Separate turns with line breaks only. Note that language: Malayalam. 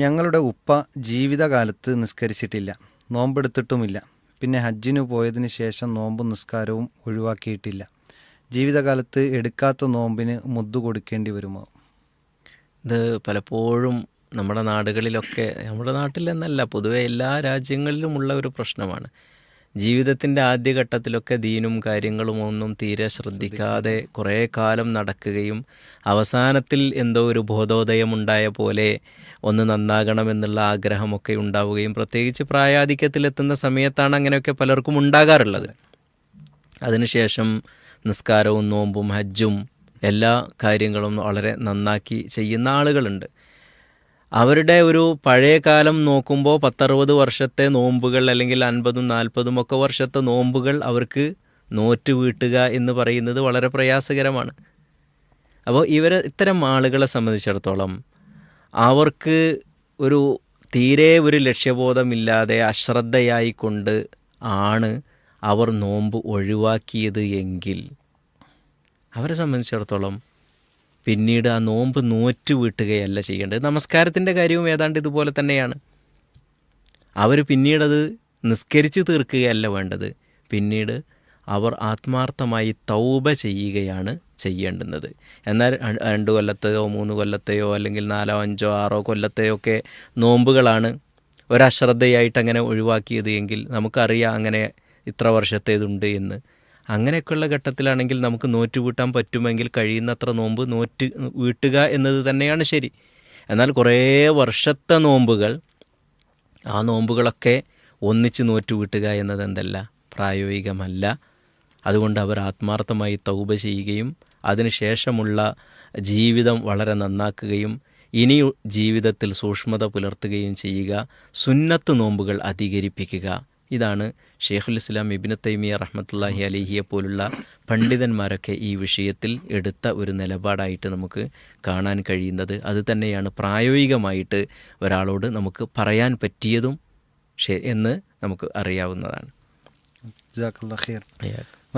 ഞങ്ങളുടെ ഉപ്പ ജീവിതകാലത്ത് നിസ്കരിച്ചിട്ടില്ല നോമ്പെടുത്തിട്ടുമില്ല. പിന്നെ ഹജ്ജിന് പോയതിന് ശേഷം നോമ്പും നിസ്കാരവും ഒഴിവാക്കിയിട്ടില്ല. ജീവിതകാലത്ത് എടുക്കാത്ത നോമ്പിന് മുദ്ദു കൊടുക്കേണ്ടി വരുമോ?
ഇത് പലപ്പോഴും നമ്മുടെ നാടുകളിലൊക്കെ നമ്മുടെ നാട്ടിലെന്നല്ല പൊതുവെ എല്ലാ രാജ്യങ്ങളിലുമുള്ള ഒരു പ്രശ്നമാണ്. ജീവിതത്തിന്റെ ആദ്യഘട്ടത്തിലൊക്കെ ദീനും കാര്യങ്ങളും ഒന്നും തീരെ ശ്രദ്ധിക്കാതെ കുറേ കാലം നടക്കുകയും അവസാനത്തിൽ എന്തോ ഒരു ബോധോദയമുണ്ടായ പോലെ ഒന്ന് നന്നാകണമെന്നുള്ള ആഗ്രഹമൊക്കെ ഉണ്ടാവുകയും പ്രത്യേകിച്ച് പ്രായാധിക്യത്തിലെത്തുന്ന സമയത്താണ് അങ്ങനെയൊക്കെ പലർക്കും ഉണ്ടാകാറുള്ളത്. അതിനുശേഷം നിസ്കാരവും നോമ്പും ഹജ്ജും എല്ലാ കാര്യങ്ങളും വളരെ നന്നാക്കി ചെയ്യുന്ന ആളുകളുണ്ട്. അവരുടെ ഒരു പഴയ കാലം നോക്കുമ്പോൾ പത്തറുപത് വർഷത്തെ നോമ്പുകൾ അല്ലെങ്കിൽ അൻപതും നാൽപ്പതും ഒക്കെ വർഷത്തെ നോമ്പുകൾ അവർക്ക് നോറ്റ് വീട്ടുക എന്ന് പറയുന്നത് വളരെ പ്രയാസകരമാണ്. അപ്പോൾ ഇവരെ ഇത്തരം ആളുകളെ സംബന്ധിച്ചിടത്തോളം അവർക്ക് ഒരു തീരെ ഒരു ലക്ഷ്യബോധമില്ലാതെ അശ്രദ്ധയായിക്കൊണ്ട് ആണ് അവർ നോമ്പ് ഒഴിവാക്കിയത് എങ്കിൽ അവരെ സംബന്ധിച്ചിടത്തോളം പിന്നീട് ആ നോമ്പ് നോറ്റ് വീട്ടുകയല്ല ചെയ്യേണ്ടത്. നമസ്കാരത്തിന്റെ കാര്യവും ഏതാണ്ട് ഇതുപോലെ തന്നെയാണ്. അവർ പിന്നീടത് നിസ്കരിച്ച് തീർക്കുകയല്ല വേണ്ടത്. പിന്നീട് അവർ ആത്മാർത്ഥമായി തൗബ ചെയ്യുകയാണ് ചെയ്യേണ്ടുന്നത്. എന്നാൽ രണ്ട് കൊല്ലത്തെയോ മൂന്ന് കൊല്ലത്തെയോ അല്ലെങ്കിൽ നാലോ അഞ്ചോ ആറോ കൊല്ലത്തെയോ ഒക്കെ നോമ്പുകളാണ് ഒരശ്രദ്ധയായിട്ട് അങ്ങനെ ഒഴിവാക്കിയത് എങ്കിൽ നമുക്കറിയാം അങ്ങനെ ഇത്ര വർഷത്തേതുണ്ട് എന്ന്. അങ്ങനെയൊക്കെയുള്ള ഘട്ടത്തിലാണെങ്കിൽ നമുക്ക് നോറ്റ് വീട്ടാൻ പറ്റുമെങ്കിൽ കഴിയുന്നത്ര നോമ്പ് നോറ്റ് വീട്ടുക എന്നത് തന്നെയാണ് ശരി. എന്നാൽ കുറേ വർഷത്തെ നോമ്പുകൾ ആ നോമ്പുകളൊക്കെ ഒന്നിച്ച് നോറ്റ് വീട്ടുക എന്നത് എന്തല്ല പ്രായോഗികമല്ല. അതുകൊണ്ട് അവർ ആത്മാർത്ഥമായി തൗബ ചെയ്യുകയും അതിനുശേഷമുള്ള ജീവിതം വളരെ നന്നാക്കുകയും ഇനി ജീവിതത്തിൽ സൂക്ഷ്മത പുലർത്തുകയും ചെയ്യുക സുന്നത്ത് നോമ്പുകൾ അധികരിപ്പിക്കുക. ഇതാണ് ഷെയ്ഖുൽ ഇസ്ലാം ഇബിന് തൈമിയ റഹ്മത്തുല്ലാഹി അലിഹിയെ പോലുള്ള പണ്ഡിതന്മാരൊക്കെ ഈ വിഷയത്തിൽ എടുത്ത ഒരു നിലപാടായിട്ട് നമുക്ക് കാണാൻ കഴിയുന്നത്. അത് തന്നെയാണ് പ്രായോഗികമായിട്ട് ഒരാളോട് നമുക്ക് പറയാൻ പറ്റിയതും എന്ന് നമുക്ക് അറിയാവുന്നതാണ്.
ജസാക്കല്ലാ ഖൈർ.